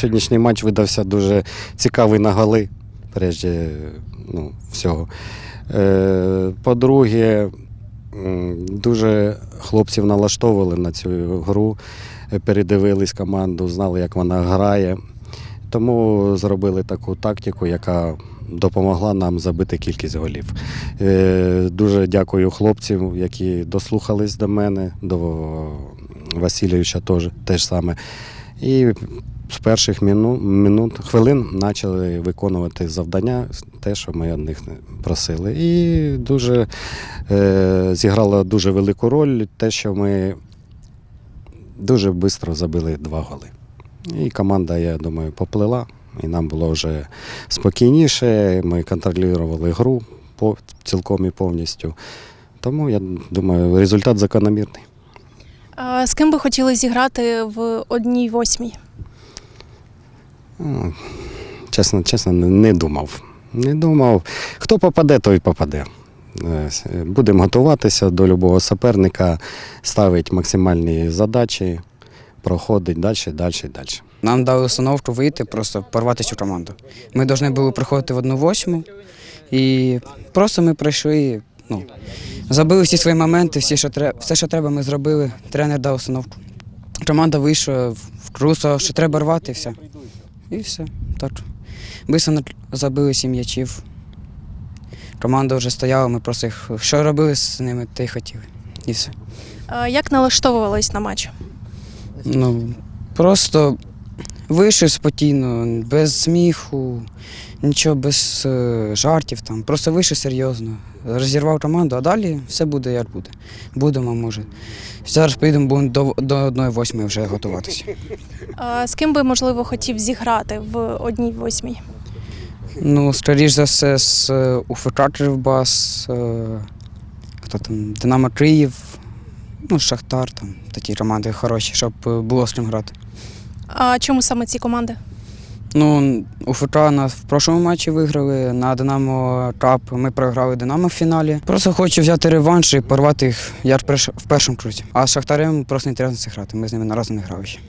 Сьогоднішній матч видався дуже цікавий на голи, прежде ну, всього. Е, По-друге, дуже хлопців налаштовували на цю гру, е, передивились команду, знали, як вона грає. Тому зробили таку тактику, яка допомогла нам забити кількість голів. Е, Дуже дякую хлопцям, які дослухались до мене, до Васильовича теж, теж саме. І з перших мінут, минут хвилин почали виконувати завдання, те, що ми від них просили. І дуже е, зіграло дуже велику роль те, що ми дуже швидко забили два голи. І команда, я думаю, поплила, і нам було вже спокійніше. Ми контролювали гру цілком і повністю. Тому я думаю, результат закономірний. А З ким би хотіли зіграти в одній восьмій? Ну, Чесно, чесно, не- думав. Не думав. Хто попаде, той попаде. Е, Будемо готуватися до любого суперника, ставити максимальні задачі, проходить далі, далі, далі. Нам дали установку вийти, просто порвати цю команду. Ми повинні були приходити в одну восьму, і просто ми прийшли, ну, забили всі свої моменти, всі, що треба, все, що треба, ми зробили. Тренер дав установку. Команда вийшла в крусо, що треба рвати, і все. І все. Так. Бисо забили сім м'ячів. Команда вже стояла, ми просто їх. Що робили з ними, те й хотіли. І все. А Як налаштовувались на матч? Ну, просто вийшов спокійно, без сміху, нічого, без е, жартів там. Просто вийшов серйозно. Розірвав команду, а далі все буде як буде. Будемо, може. Зараз поїдемо будемо до, до 1-8 вже готуватися. А З ким би, можливо, хотів зіграти в одній восьмій? Ну, скоріш за все, з е, УФК Кривбас, е, хто там, Динамо Київ, ну, Шахтар, там, такі команди хороші, щоб було з ким грати. А чому саме ці команди? Ну, Фута нас в прошлому матчі виграли. На Динамо Кап ми програли Динамо в фіналі. Просто хочу взяти реванш і порвати їх в в першому круті. А з Шахтарем просто не треба це грати. Ми з ними наразі не грали ще.